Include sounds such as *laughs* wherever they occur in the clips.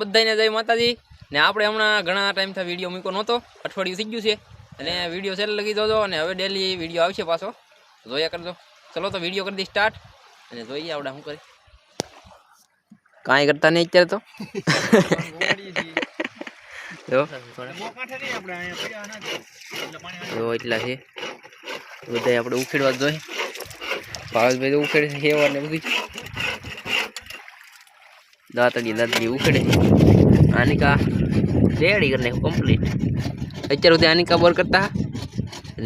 બધાને જય માતાજી. ને આપણે હમણાં ઘણા ટાઈમથી વીડિયો મૂક્યો નહોતો. અઠવાડિયું થઈ ગયું છે. અને વીડિયો છેલ્લે લગી જોજો અને હવે ડેલી વીડિયો આવશે પાછો. જોયા કરજો. ચલો તો વીડિયો કરી દઈ સ્ટાર્ટ અને જોઈએ આપણે શું કરી કાંઈ કરતા નહીં અત્યારે તો. એટલા છે. બધા આપણે ઉખેડવા જોઈએ. ભાવેશભાઈ તો ઉખેડે છે દાંતડી દાંતડી ઉખેડે. આનિકા રેડી કરીને કમ્પ્લીટ અત્યાર સુધી આનિકા બોર કરતા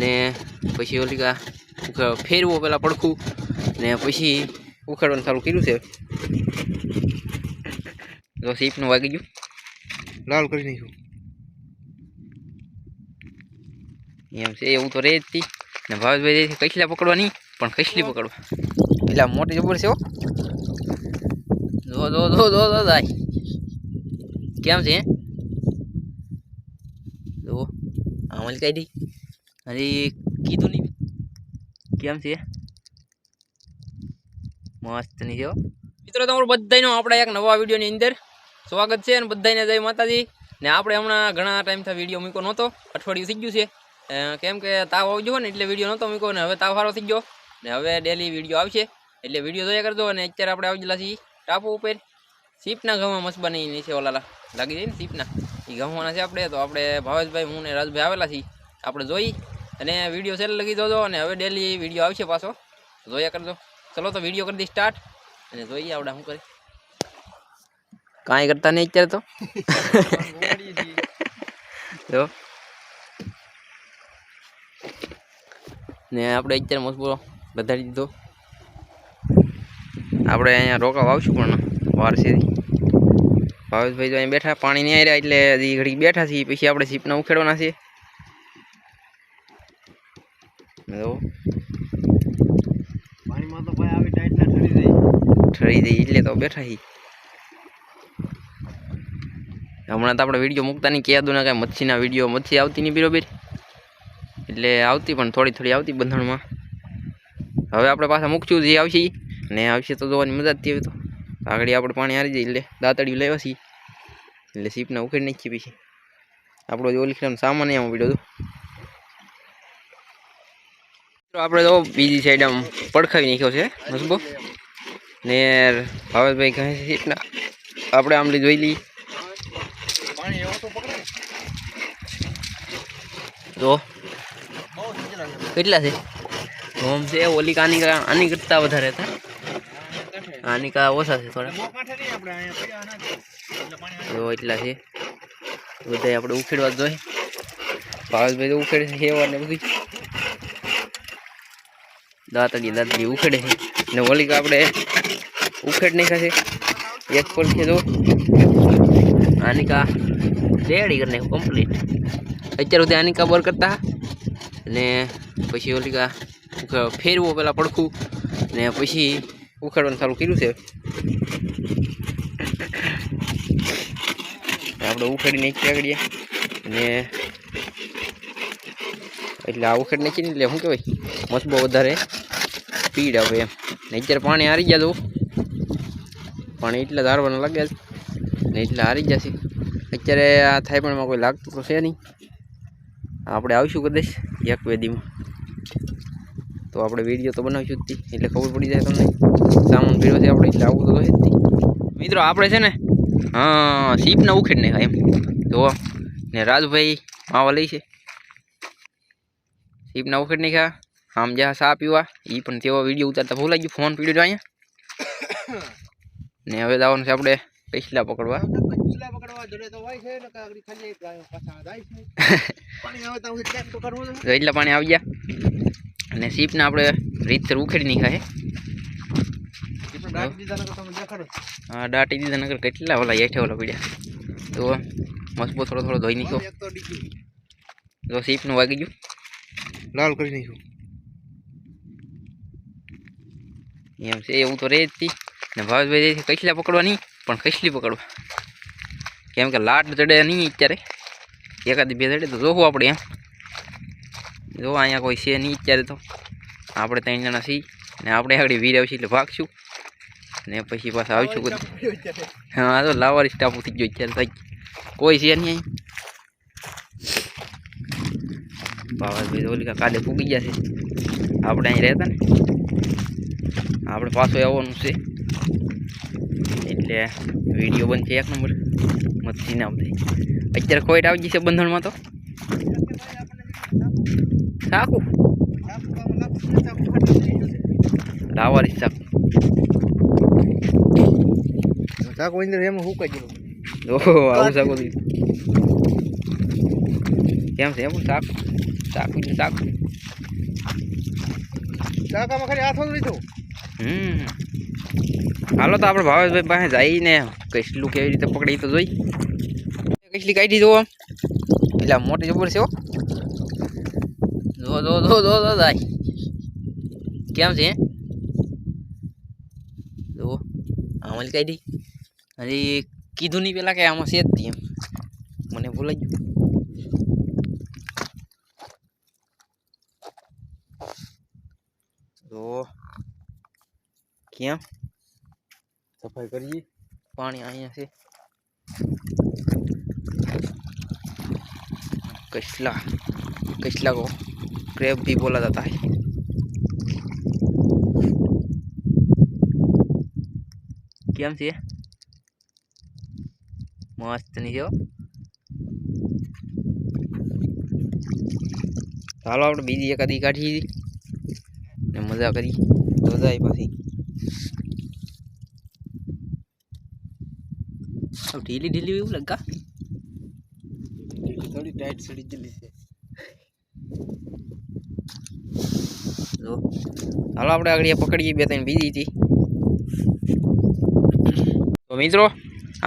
ને પછી ઓલિકા ફેરવો પેલા પડખું ને પછી ઉખાડવાનું ચાલુ કર્યું છે. તો સીપનું વાગી ગયું. લાલ કરી નાખ્યું. એમ છે એવું તો રહે જ હતી ને ભાવેશભાઈ કૈસલા પકડવાની પણ કૈસલી પકડવા. એટલે મોટી જબર છે હો. જો જો જો જો દાય કેમ છે? જો અમલ દઈ અરે, કીધું નહીં. કેમ છે? મસ્ત નહીં છે મિત્રો, તમારું બધાનો આપણા એક નવા વિડીયોની અંદર સ્વાગત છે અને બધાને જય માતાજી. ને આપણે હમણાં ઘણા ટાઈમથી વીડિયો મૂક્યો નહોતો. અઠવાડિયું થઈ ગયું છે. કેમ કે તાવ આવી ગયો ને એટલે વીડિયો નહોતો મૂક્યો ને હવે તાવ સારો થઈ ગયો. ને હવે ડેલી વીડિયો આવશે. એટલે વીડિયો જોયા કરજો અને અત્યારે આપણે આવી ગયેલા છીએ. ટાપુ ઉપર. સીપના ઘઉં મસ્ત બની નીચે ઓલાલા. લાગી જાય ને સીપના એ ઘઉંના છે આપણે, તો આપણે ભાવેશભાઈ, હું ને રાજભાઈ આવેલા છીએ. આપણે જોઈ અને વીડિયો છેલ્લે લગી જોજો અને હવે ડેલી વીડિયો આવશે પાછો. જોયા કરજો. ચલો તો વીડિયો કરી દઈ સ્ટાર્ટ અને જોઈએ આપણે શું કરી. કાંઈ કરતા નહીં અત્યારે તો. જો. ને આપણે અત્યારે મસ્ત વધારી દીધો. આપણે અહીંયા રોકા આવશું પણ વારસેથી ભાવેશભાઈ તો અહીં બેઠા પાણી નહીં આવ્યા એટલે હજી ઘડી બેઠા છીએ પછી આપણે સીપના ઉખેડવાના છે. જો પાણીમાં તો ભાઈ આવી ટાઈટ ઠરી જાય ઠરી એટલે તો બેઠા છીએ. હમણાં તો આપણે વીડિયો મૂકતા નહીં કહેતું ના કાંઈ મચ્છીના વીડિયો મચ્છી આવતી નહીં બરોબર. એટલે આવતી પણ થોડી થોડી આવતી બંધણમાં. હવે આપણે પાછા મૂકશું જે આવશે. ને આવશે તો જોવાની મજા જ થઈ તો. આગળ આપણે પાણી હારી જઈએ એટલે દાંતડિયું લેવા છીએ. એટલે સીપને ઉખેડી નાખીએ પછી. આપણો જો ઓલી સામાન એમાં પડ્યો હતો આપણે તો બીજી સાઈડ આમ પડખાવી નાખ્યો છે મસબો ને ભાવેશભાઈ કહે છે સીપના આપણે આમલી જોઈ લઈએ. છે કેટલા છે? હોમ છે, ઓલી આની કા- આની કરતાં વધારે હતા. આની કા ઓછા છે થોડા. નહીં પાણી જો. એટલા છે. બધા આપણે ઉખેડવા જ જોઈએ. ભાવેશભાઈ તો ઉખેડે છે હેવાને બધું દાંતડી દાંતડી ઉખેડે છે. ને ઓલી આપણે ઉખેડ નાખ્યા છે. એક પર છે તો આની કા રેડી કરી નાખ્યું કમ્પ્લીટ અત્યારે સુધી આની કા બર કરતા ને પછી ઓલી કા ફેરવો પેલા પડખું. ને પછી ઉખાડવાનું ચાલુ કર્યું છે. આપણે ઉખેડી નાખીએ આગળ ને એટલે આ ઉખેડી નાખીને એટલે શું કહેવાય? મસ્ત બહુ વધારે સ્પીડ આવે એમ. ને અત્યારે પાણી હારી ગયા તો પાણી એટલા ધારવાના છે. ને એટલે હારી જશે અત્યારે આ થાય પણ કોઈ લાગતું તો છે નહીં. આપણે આવીશું કદાચ એક વેદીમાં તો આપણે વીડિયો તો બનાવીશું જ તી. એટલે ખબર પડી જાય તમને. સામાન પીડ્યો છે આપણે એટલે આવું તો હોય જ તી. મિત્રો આપણે છે ને હા સીપના ઉખેડ ને એમ. જો ને રાજભાઈ માવા લઈ છે. સીપના ઉખેડ નહીં ખા આમ જ્યાં સા પીવા એ પણ તેવો વીડિયો ઉતારતા ભૂલાઈ ગયું. ફોન પીડ્યો છે અહીંયા. ને હવે જવાનું છે આપણે પૈસલા પકડવા. કચલા પકડવા જડે તો હોય છે ને કાગડી ખાલી એક ગાયો પાછા જાય છે. *laughs* પાણી આવે તો ચેક તો કરવું છે તો એટલા પાણી આવી ગયા. અને સીપને આપણે રીતસર ઉખેડી નહીં દેખાડો. આ દાટી દીધા નગર કેટલા ઓલા હેઠે ઓલા પીડ્યા. તો મસબો થોડો થોડો ધોઈ નીકળો જો સીપનું વાગી ગયું. લાલ કરી નાખ્યું. એમ છે એવું તો રહે જ હતી ને ભાવેશભાઈ જે પકડવા પકડવાની પણ કૈસલી પકડવા. કેમ કે લાટ ચડે નહીં અત્યારે. એકાદી બે ચડે તો જોવું આપણે એમ. જો અહીંયા કોઈ છે નહીં અત્યારે તો. આપણે ત્રણ જણા છીએ ને આપણે આગળ વીર આવશે એટલે ભાગશું. ને પછી પાછા આવીશું બધું. હા આ તો લાવારી સ્ટાફ થઈ ગયો ચાલ થઈ કોઈ છે નહીં અહીં. ભાવેશભાઈ તો ઓલી કાલે પૂગી જશે આપણે અહીં રહેતા ને. આપણે પાછો આવવાનું છે. એટલે વીડિયો બંધ છે એક નંબર. મસ્તી ના આવતી અત્યારે કોઈટ આવી જશે બંધણમાં તો. સાકું લાવારી શાક ચાકુ અંદર એમ હુકાઈ ગયું ઓહો આવું લીધું કેમ છે એમ શાકું છે શાક ચાકામાં ખાલી હાથ લીધો હમ હાલો તો આપણે ભાવેશભાઈ પાસે જઈને કઈસલું કેવી રીતે પકડી તો જોઈ કઈસલી કાઢી દો આમ એટલે મોટી જબર છે હો જો જો જો જો ભાઈ કેમ છે? જો આમાં કહી દઈ અરે કીધું નહીં પેલા કે આમાં છે જ એમ. મને ભૂલાઈ ગયું. તો કેમ? સફાઈ કરીએ. પાણી અહીંયા છે. કચલા કચલા કો. क्रेप भी बोला जाता है કેમ છે મસ્ત નહીં છે હો. ચાલો આપણે બીજી એકાદી કાઢી ને મજા કરી મજા આવી પાછી આમ ઢીલી ઢીલી એવું લગા થોડી ટાઈટ સડી ગયેલી છે જો હાલો આપણે આગળ પકડીએ બે ત્રણ બીજી હતી તો મિત્રો,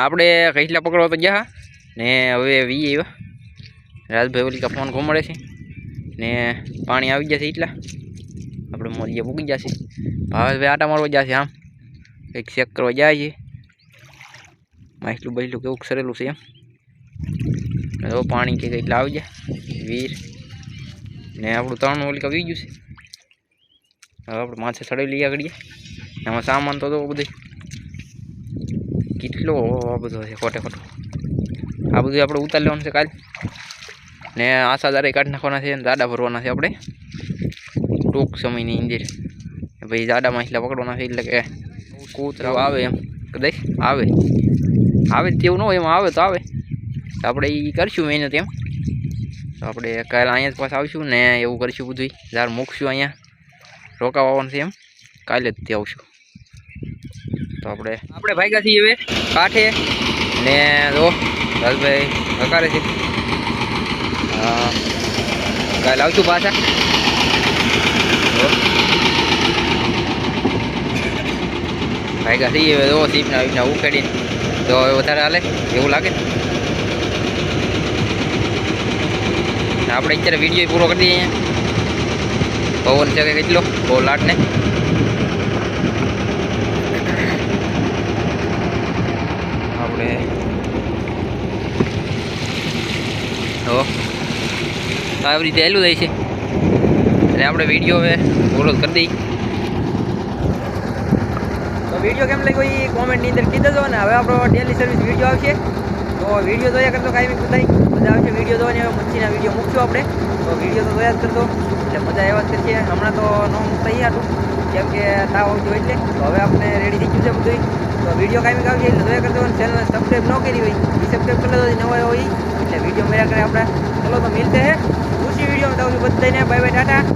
આપણે કઈસલા પકડવા તો ગયા ને હવે વી આવ્યા રાજભાઈ ઓલી ફોન ઘુમાડે છે. ને પાણી આવી જશે એટલા આપણે મોરીએ પૂગી જશે ભાવેશભાઈ આટા મારવા જશે આમ. કંઈક ચેક કરવા જાય છે. માછલું બાછલું કેવું સરેલું છે એમ. પાણી કે કંઈક આવી જાય વીર. ને આપણું ત્રણ ઓલિકા વી ગયું છે. આપણે માથે ચડાવી લઈએ આગળ એમાં સામાન તો તો બધું કેટલો આ બધો છે, ખોટે ખોટો. આ બધું આપણે ઉતારી લેવાનું છે કાલ. ને આશા દારે કાઢી નાખવાના છે અને દાડા ભરવાના છે આપણે. ટૂંક સમયની અંદર. ભાઈ દાડા માછલા પકડવાના છે, એટલે કે કૂતરા આવે એમ. કદાચ આવે. આવે તેવું ન હોય, એમાં આવે તો આવે. તો આપણે એ કરશું મહેનત એમ. તો આપણે કાલે અહીંયા જ પાછા આવીશું ને એવું કરીશું બધું જ્યારે મૂકશું અહીંયા. રોકાવાનું છે એમ. કાલે જ ત્યાં આવશું. તો આપણે આપણે ભાગ્યા છીએ હવે. કાંઠે ને જો રાજભાઈ હકારે છે. હા કાલે આવશું પાછા. જો. ભાગ્યા છીએ હવે જો સીપના વીપના ઉખેડીને. તો હવે વધારે હાલે એવું લાગે. ને આપણે અત્યારે વીડિયો પૂરો કરી દઈએ અહીંયા. પવન છે કે કેટલો? બહુ લાટ ને આપણે હો, આવી રીતે હેલું થાય છે. અને આપણે વીડિયો હવે પૂરો કરી દઈ તો વીડિયો કેમ લાગ્યો? એ કોમેન્ટની અંદર કીધો ને. હવે આપણો ડેલી સર્વિસ વીડિયો આવશે. તો વીડિયો જોયા કરતો કાંઈ બી બધાય. મજા છે વીડિયો જોવાની, હવે મચ્છીના વીડિયો મૂકશું આપણે. તો વીડિયો તો જોયા કરતો એટલે મજા એવા જ કરીએ. હમણાં તો ન તૈયાર હતું કેમ કે તાવ આવતો એટલે. તો હવે આપણે રેડી થઈ ગયું છે બધું તો વીડિયો કાંઈ બી આવશે એટલે જોયા કરતો ચેનલ સબસ્ક્રાઈબ ન કરી હોય એ સબસ્ક્રાઈબ કરી લેજો નવા હોય એટલે વીડિયો મેળા કરે આપણે. ચલો તો મિલતે હે. ખુશી વીડિયો બતાવું બધાને બાય બાય ટાટા.